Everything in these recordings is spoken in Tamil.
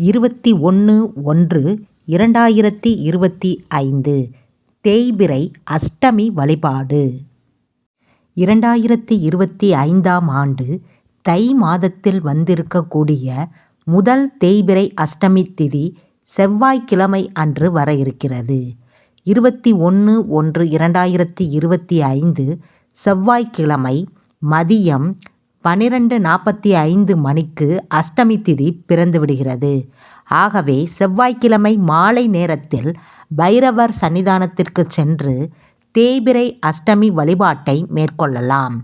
இருபத்தி ஒன்று ஒன்று இரண்டாயிரத்தி இருபத்தி ஐந்து. தேய்பிறை அஷ்டமி வழிபாடு. இரண்டாயிரத்தி இருபத்தி ஐந்தாம் ஆண்டு தை மாதத்தில் வந்திருக்கக்கூடிய முதல் தேய்பிறை அஷ்டமி திதி செவ்வாய்க்கிழமை அன்று வர இருக்கிறது. இருபத்தி ஒன்று ஒன்று இரண்டாயிரத்தி இருபத்தி ஐந்து செவ்வாய்க்கிழமை மதியம் பனிரெண்டு நாற்பத்தி ஐந்து மணிக்கு அஷ்டமி திதி பிறந்து விடுகிறது ஆகவே செவ்வாய்க்கிழமை மாலை நேரத்தில் பைரவர் சன்னிதானத்திற்கு சென்று தேய்பிரை அஷ்டமி வழிபாட்டை மேற்கொள்ளலாம்.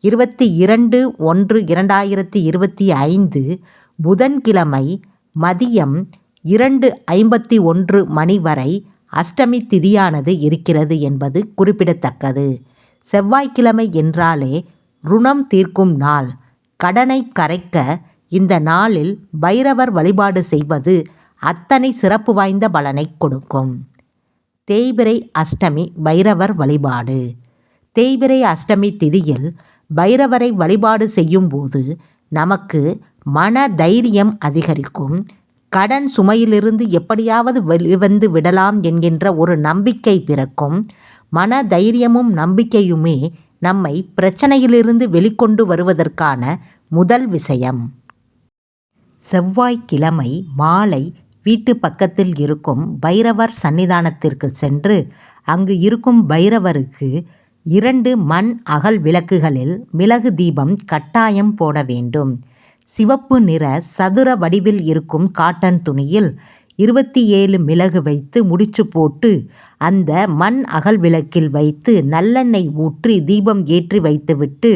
இருபத்தி இரண்டு ஒன்று இரண்டாயிரத்தி இருபத்தி ஐந்து புதன்கிழமை மதியம் இரண்டு ஐம்பத்தி ஒன்று மணி வரை அஷ்டமி திதியானது இருக்கிறது என்பது குறிப்பிடத்தக்கது. செவ்வாய்க்கிழமை என்றாலே ருணம் தீர்க்கும் நாள். கடனை கரைக்க இந்த நாளில் பைரவர் வழிபாடு செய்வது அத்தனை சிறப்பு வாய்ந்த பலனை கொடுக்கும். தேய்பிரை அஷ்டமி பைரவர் வழிபாடு. தேய்பிரை அஷ்டமி திதியில் பைரவரை வழிபாடு செய்யும்போது நமக்கு மன தைரியம் அதிகரிக்கும். கடன் சுமையிலிருந்து எப்படியாவது வெளிவந்து விடலாம் என்கின்ற ஒரு நம்பிக்கை பிறக்கும். மன தைரியமும் நம்பிக்கையுமே நம்மை பிரச்சனையிலிருந்து வெளிக்கொண்டு வருவதற்கான முதல் விஷயம். செவ்வாய்க்கிழமை மாலை வீட்டு பக்கத்தில் இருக்கும் பைரவர் சன்னிதானத்திற்கு சென்று அங்கு இருக்கும் பைரவருக்கு இரண்டு மண் அகல் விளக்குகளில் மிளகு தீபம் கட்டாயம் போட வேண்டும். சிவப்பு நிற சதுர வடிவில் இருக்கும் காட்டன் துணியில் இருபத்தி ஏழு மிளகு வைத்து முடிச்சு போட்டு அந்த மண் அகல் விளக்கில் வைத்து நல்லெண்ணெய் ஊற்றி தீபம் ஏற்றி வைத்துவிட்டு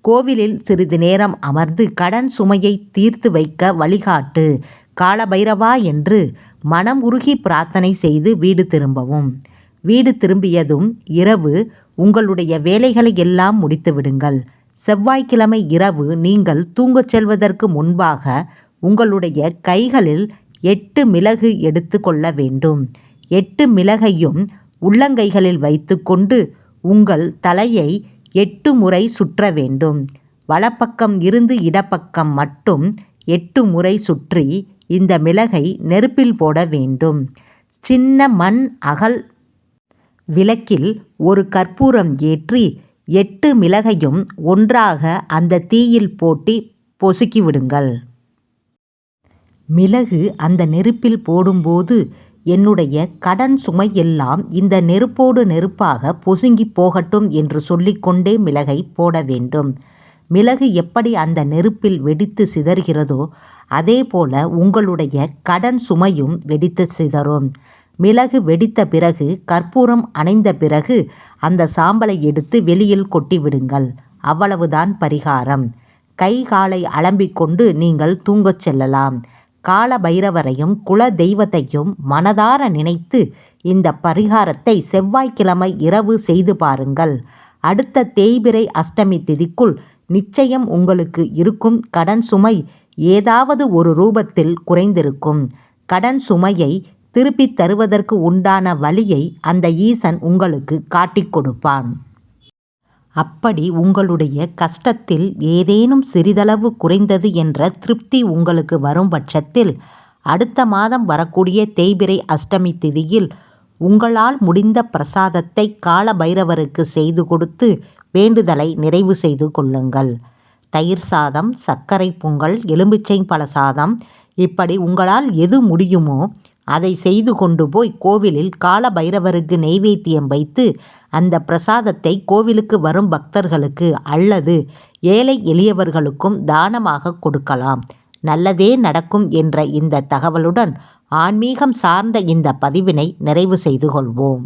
கோவிலில் சிறிது நேரம் அமர்ந்து கடன் சுமையை தீர்த்து வைக்க வழிகாட்டு காலபைரவா என்று மனம் உருகி பிரார்த்தனை செய்து வீடு திரும்பவும். வீடு திரும்பியதும் இரவு உங்களுடைய வேலைகளை எல்லாம் முடித்து விடுங்கள். செவ்வாய்க்கிழமை இரவு நீங்கள் தூங்கச் செல்வதற்கு முன்பாக உங்களுடைய கைகளில் எட்டு மிளகு எடுத்து கொள்ள வேண்டும். எட்டு மிளகையும் உள்ளங்கைகளில் வைத்துக்கொண்டு உங்கள் தலையை எட்டு முறை சுற்ற வேண்டும். வலப்பக்கம் இருந்து இடப்பக்கம் மட்டும் எட்டு முறை சுற்றி இந்த மிளகை நெருப்பில் போட வேண்டும். சின்ன மண் அகல் விளக்கில் ஒரு கற்பூரம் ஏற்றி எட்டு மிளகையும் ஒன்றாக அந்த தீயில் போட்டி பொசுக்கிவிடுங்கள் மிளகு அந்த நெருப்பில் போடும்போது என்னுடைய கடன் சுமையெல்லாம் இந்த நெருப்போடு நெருப்பாக பொசுங்கி போகட்டும் என்று சொல்லிக்கொண்டே மிளகை போட வேண்டும். மிளகு எப்படி அந்த நெருப்பில் வெடித்து சிதறுகிறதோ அதே போல உங்களுடைய கடன் சுமையும் வெடித்து சிதறும். மிளகு வெடித்த பிறகு கற்பூரம் அணைந்த பிறகு அந்த சாம்பலை எடுத்து வெளியில் கொட்டி விடுங்கள். அவ்வளவுதான் பரிகாரம். கை காலை அலம்பிக்கொண்டு நீங்கள் தூங்கச் செல்லலாம். கால பைரவரையும் குல தெய்வத்தையும் மனதார நினைத்து இந்த பரிகாரத்தை செவ்வாய்க்கிழமை இரவு செய்து பாருங்கள். அடுத்த தேய்பிரை அஷ்டமி திதிக்குள் நிச்சயம் உங்களுக்கு இருக்கும் கடன் சுமை ஏதாவது ஒரு ரூபத்தில் குறைந்திருக்கும். கடன் சுமையை திருப்பித் தருவதற்கு உண்டான வழியை அந்த ஈசன் உங்களுக்கு காட்டிக் கொடுப்பான். அப்படி உங்களுடைய கஷ்டத்தில் ஏதேனும் சிறிதளவு குறைந்தது என்ற திருப்தி உங்களுக்கு வரும் பட்சத்தில் அடுத்த மாதம் வரக்கூடிய தேய்பிரை அஷ்டமி திதியில் உங்களால் முடிந்த பிரசாதத்தை கால பைரவருக்கு செய்து கொடுத்து வேண்டுதலை நிறைவு செய்து கொள்ளுங்கள். தயிர் சாதம் சர்க்கரை பொங்கல் எலும்பிச்சை பழ சாதம் இப்படி உங்களால் எது முடியுமோ அதை செய்து கொண்டு போய் கோவிலில் கால பைரவருக்கு நெய்வேத்தியம் வைத்து அந்த பிரசாதத்தை கோவிலுக்கு வரும் பக்தர்களுக்கு அல்லது ஏழை எளியவர்களுக்கும் தானமாக கொடுக்கலாம். நல்லதே நடக்கும் என்ற இந்த தகவலுடன் ஆன்மீகம் சார்ந்த இந்த பதிவினை நிறைவு செய்து கொள்வோம்.